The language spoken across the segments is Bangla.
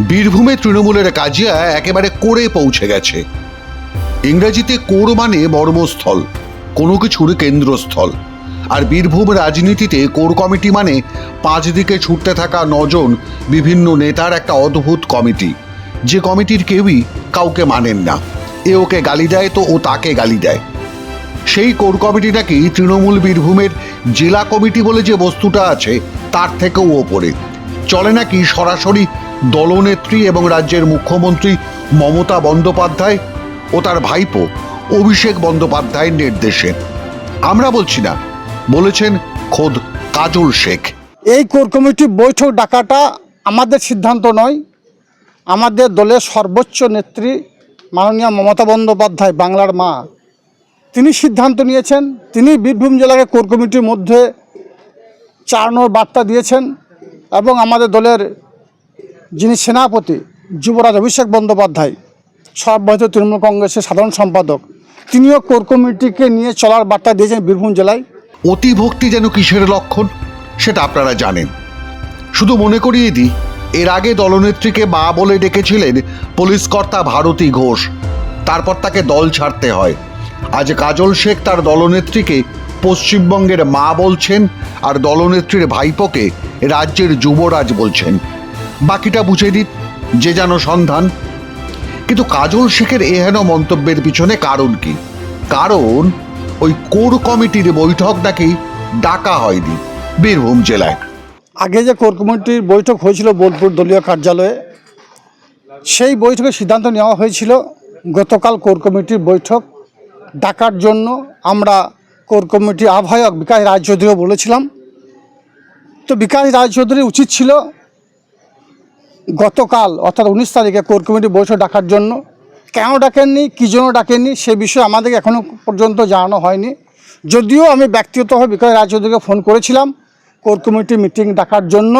বীরভূমে তৃণমূলের কাজিয়া একেবারে করে পৌঁছে গেছে। ইংরেজিতে কোর মানে মর্মস্থল, কোনো কিছুর কেন্দ্রস্থল। আর বীরভূম রাজনীতিতে কোর কমিটি মানে পাঁচ দিকে ছুটতে থাকা নজন বিভিন্ন নেতার একটা অদ্ভুত কমিটি। যে কমিটির কেউই কাউকে মানেন না। এ ওকে গালি দেয় তো ও তাকে গালি দেয়। সেই কোর কমিটি নাকি তৃণমূল বীরভূমের জেলা কমিটি বলে যে বস্তুটা আছে, তার থেকেও ওপরে। চলে নাকি সরাসরি দলনেত্রী এবং রাজ্যের মুখ্যমন্ত্রী মমতা বন্দ্যোপাধ্যায় ও তার ভাইপো অভিষেক বন্দ্যোপাধ্যায়ের নির্দেশে। আমরা বলছি না, বলেছেন খোদ কাজল শেখ। এই কোর কমিটি বৈঠক ডাকাটা আমাদের সিদ্ধান্ত নয়। আমাদের দলের সর্বোচ্চ নেত্রী মাননীয় মমতা বন্দ্যোপাধ্যায়, বাংলার মা। তিনি সিদ্ধান্ত নিয়েছেন, তিনি বীরভূম জেলাকে কোর কমিটির মধ্যে চালানোর বার্তা দিয়েছেন এবং আমাদের দলের যিনি সেনাপতি যুবরাজ অভিষেক বন্দ্যোপাধ্যায় সর্বভারতীয় তৃণমূল কংগ্রেসের সাধারণ সম্পাদক, তিনিও কোর কমিটিকে নিয়ে চলার বার্তা দিয়েছেন বীরভূম জেলায়। অতিভক্তি যেন কিসের লক্ষণ, সেটা আপনারা জানেন। শুধু মনে করিয়ে দিই, এর আগে দলনেত্রীকে মা বলে ডেকেছিলেন পুলিশকর্তা ভারতী ঘোষ। তারপর তাকে দল ছাড়তে হয়। আজ কাজল শেখ তার দলনেত্রীকে পশ্চিমবঙ্গের মা বলছেন আর দলনেত্রীর ভাইপোকে রাজ্যের যুবরাজ বলছেন। বাকিটা বুঝে দিন যে যেন সন্ধান। কিন্তু কাজল শেখের এহেন মন্তব্যের পিছনে কারণ কি? কারণ ওই কোর কমিটির বৈঠক নাকি ডাকা হয়নি বীরভূম জেলায়। আগে যে কোর কমিটির বৈঠক হয়েছিল বোলপুর দলীয় কার্যালয়ে, সেই বৈঠকে সিদ্ধান্ত নেওয়া হয়েছিল গতকাল কোর কমিটির বৈঠক ডাকার জন্য আমরা কোর কমিটির আহ্বায়ক বিকাশ রায়চৌধুরীও বলেছিলাম। তো বিকাশ রায়চৌধুরী উচিত ছিল গতকাল, অর্থাৎ উনিশ তারিখে কোর কমিটি বৈঠক ডাকার জন্য কেন ডাকেননি, কী জন্য ডাকেননি, সে বিষয়ে আমাদেরকে এখনও পর্যন্ত জানানো হয়নি। যদিও আমি ব্যক্তিগতভাবে বিকাশ রায়চৌধুরীকে ফোন করেছিলাম কোর কমিটি মিটিং ডাকার জন্য।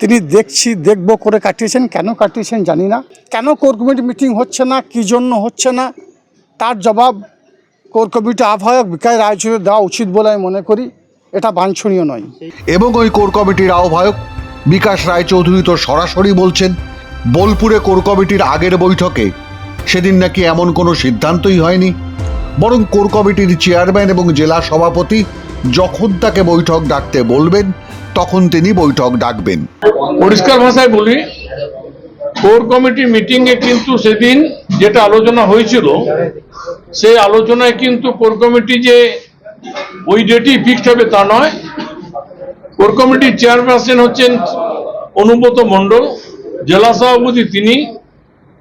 তিনি দেখছি, দেখব করে কাটিয়েছেন, কেন কাটিয়েছেন জানি না। কেন কোর কমিটি মিটিং হচ্ছে না, কী জন্য হচ্ছে না, তার জবাব কোর কমিটি আহ্বায়ক বিকাশ রায়চৌধুরী দেওয়া উচিত বলে আমি মনে করি। এটা বাঞ্ছনীয় নয়। এবং ওই কোর কমিটির আহ্বায়ক বিকাশ রায়চৌধুরী তো সরাসরি বলছেন, বোলপুরে কোর কমিটির আগের বৈঠকে। সেদিন নাকি এমন কোনো সিদ্ধান্তই হয়নি। বরং কোর কমিটির চেয়ারম্যান এবং জেলা সভাপতি যখন তাকে বৈঠক ডাকতে বলবেন, তখন তিনি বৈঠক ডাকবেন। পরিষ্কার ভাষায় বলি, কোর কমিটি মিটিংয়ে কিন্তু সেদিন যেটা আলোচনা হয়েছিল, সেই আলোচনায় কিন্তু কোর কমিটি যে ওই ডেটই ফিক্সড হবে তা নয় কোর কমিটির চেয়ারপারসন হচ্ছেন অনুব্রত মণ্ডল। জেলা সভাপতি তিনি।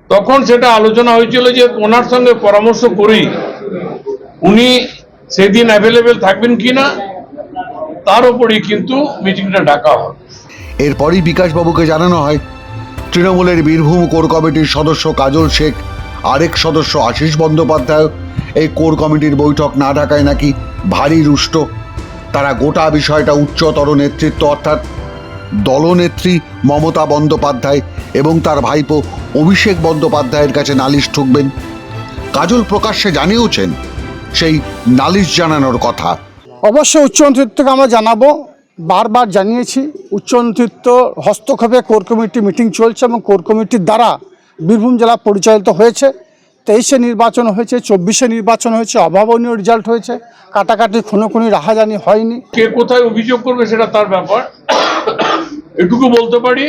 তখন সেটা আলোচনা হয়েছিল যে ওনার সঙ্গে পরামর্শ করেই উনি সেদিন অ্যাভেলেবেল থাকবেন কি না তার উপরেই কিন্তু মিটিংটা ডাকা হয় এরপরই বিকাশবাবুকে জানানো হয়, তৃণমূলের বীরভূম কোর কমিটির সদস্য কাজল শেখ, আরেক সদস্য আশিস বন্দ্যোপাধ্যায়। এই কোর কমিটির বৈঠক না ডাকায় নাকি ভারী রুষ্ট। তারা গোটা বিষয়টা উচ্চতর নেতৃত্ব, অর্থাৎ দলনেত্রী মমতা বন্দ্যোপাধ্যায় এবং তার ভাইপো অভিষেক বন্দ্যোপাধ্যায়ের কাছে নালিশ ঠুকবেন। কাজল প্রকাশ্যে জানিয়েওছেন সেই নালিশ জানানোর কথা। অবশ্য উচ্চ নেতৃত্বকে আমরা জানাব। বারবার জানিয়েছি, উচ্চ নেতৃত্ব হস্তক্ষেপে কোর কমিটি মিটিং চলছে এবং কোর কমিটির দ্বারা বীরভূম জেলা পরিচালিত হয়েছে। তেইশে নির্বাচন হয়েছে, চব্বিশে নির্বাচন হয়েছে, অভাবনীয় রেজাল্ট হয়েছে, কাটাকাটি খুনোখুনি, রাহাজানি হয়নি। কে কোথায় অভিযোগ করবে সেটা তার ব্যাপার। এটুকু বলতে পারি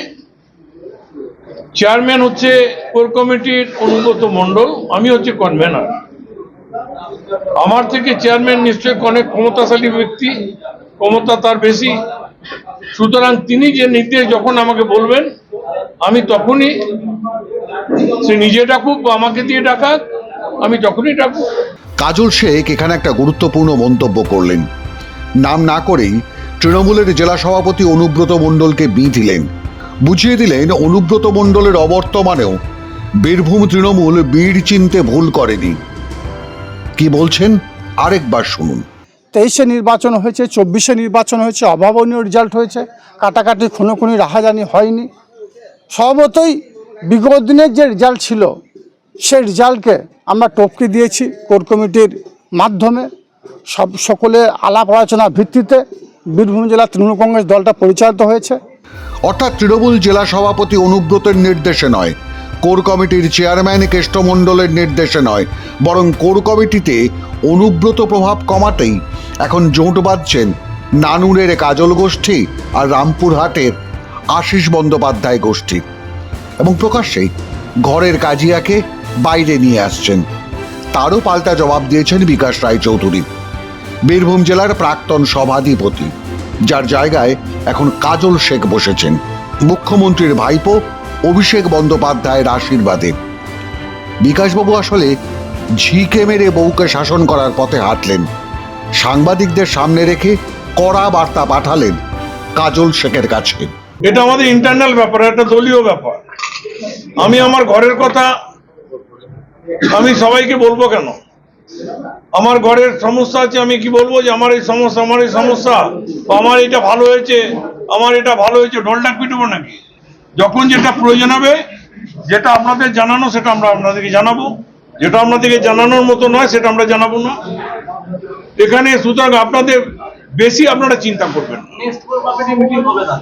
চেয়ারম্যান হচ্ছে কোর কমিটির অনুগত মণ্ডল, আমি হচ্ছে কনভেনার আমার থেকে চেয়ারম্যান নিশ্চয়ই অনেক ক্ষমতাশালী ব্যক্তি, ক্ষমতা তার বেশি। সুতরাং তিনি যে নির্দেশ যখন আমাকে বলবেন, আমি তখনই সে নিজে ডাকুক বা আমাকে দিয়ে ডাকাক আমি তখনই ডাকুক কাজল শেখ এখানে একটা গুরুত্বপূর্ণ মন্তব্য করলেন। নাম না করেই তৃণমূলের জেলা সভাপতি অনুব্রত মণ্ডলকে বি দিলেন বুঝিয়ে দিলেন অনুব্রত মণ্ডলের অবর্তমানেও বীরভূম তৃণমূল বীর চিনতে ভুল করেনি। কি বলছেন? আরেকবার শুনুন। তেইশে নির্বাচন হয়েছে চব্বিশে নির্বাচন হয়েছে অভাবনীয় রেজাল্ট হয়েছে কাটাকাটি খুনোখুনি রাহাজানি হয়নি। স্বভাবতই বিগত দিনের যে রেজাল্ট ছিল, সেই রেজাল্টকে আমরা টপকে দিয়েছি কোর কমিটির মাধ্যমে। সব সকলের আলাপ আলোচনার ভিত্তিতে বীরভূম জেলা তৃণমূল কংগ্রেস দলটা পরিচালিত হয়েছে। অর্থাৎ তৃণমূল জেলা সভাপতি অনুব্রতের নির্দেশে নয়, কোর কমিটির চেয়ারম্যান কেষ্টমণ্ডলের নির্দেশে নয়, বরং কোর কমিটিতে অনুব্রত প্রভাব কমাতেই এখন জোট বাঁধছেন নানুরের কাজল গোষ্ঠী আর রামপুরহাটের আশিস বন্দ্যোপাধ্যায় গোষ্ঠী। এবং প্রকাশ্যেই ঘরের কাজিয়াকে বাইরে নিয়ে আসছেন। তারও পাল্টা জবাব দিয়েছেন বিকাশ রায়চৌধুরী। বীরভূম জেলার প্রাক্তন সভাধিপতি, যার জায়গায় এখন কাজল শেখ বসেছেন। মুখ্যমন্ত্রীর ভাইপো অভিষেক বন্দ্যোপাধ্যায়ের আশীর্বাদে। বিকাশবাবু আসলে ঝিকে মেরে বউকে শাসন করার পথে হাঁটলেন। সাংবাদিকদের সামনে রেখে কড়া বার্তা পাঠালেন কাজল শেখের কাছে। এটা আমাদের ইন্টারনাল ব্যাপার একটা দলীয় ব্যাপার। আমি আমার ঘরের কথা আমি সবাইকে বলব কেন? আমার ঘরের সমস্যা আছে আমি কি বলব যে আমার এই সমস্যা, আমার এই সমস্যা, আমার এটা ভালো হয়েছে, আমার এটা ভালো হয়েছে ঢোলটাক পিটবো নাকি? যখন যেটা প্রয়োজন হবে, যেটা আপনাদের জানানো সেটা আমরা আপনাদেরকে জানাব। যেটা আপনাদেরকে জানানোর মতো নয়, সেটা আমরা জানাব না। এখানে সুতরাং আপনাদের বেশি আপনারা চিন্তা করবেন না নেক্সট কোর কমিটি মিটিং হবে না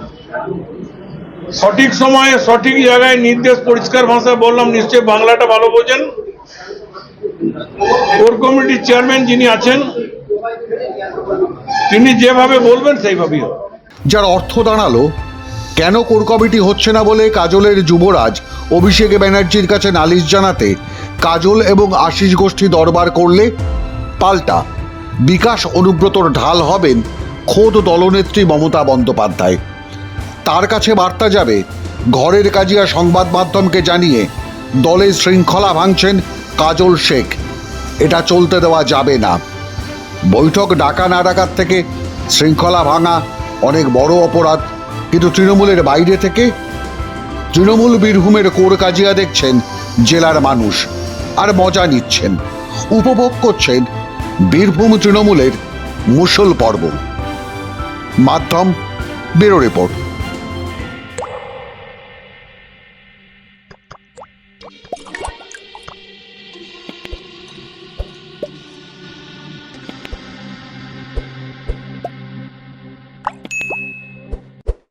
সঠিক সময়ে সঠিক জায়গায় নির্দেশ পরিষ্কার ভাষায় বললাম, নিশ্চয়ই বাংলাটা ভালো বোঝেন। কোর কমিটির চেয়ারম্যান যিনি আছেন, তিনি যেভাবে বলবেন সেইভাবেই যার অর্থ দাঁড়াল, কেন কোর কমিটি হচ্ছে না বলে কাজলের যুবরাজ অভিষেক ব্যানার্জির কাছে নালিশ জানাতে কাজল এবং আশিস গোষ্ঠী দরবার করলে পাল্টা। বিকাশ অনুব্রতর ঢাল হবেন খোদ দলনেত্রী মমতা বন্দ্যোপাধ্যায়। তার কাছে বার্তা যাবে। ঘরের কাজিয়া সংবাদ মাধ্যমকে জানিয়ে দলের শৃঙ্খলা ভাঙছেন কাজল শেখ। এটা চলতে দেওয়া যাবে না। বৈঠক ডাকা না ডাকার থেকে শৃঙ্খলা ভাঙা অনেক বড় অপরাধ। কিন্তু তৃণমূলের বাইরে থেকে তৃণমূল বীরভূমের কোর কাজিয়া দেখছেন জেলার মানুষ আর মজা নিচ্ছেন। উপভোগ করছেন বীরভূম তৃণমূলের মুসল পর্ব। মাধ্যম, ব্যুরো রিপোর্ট।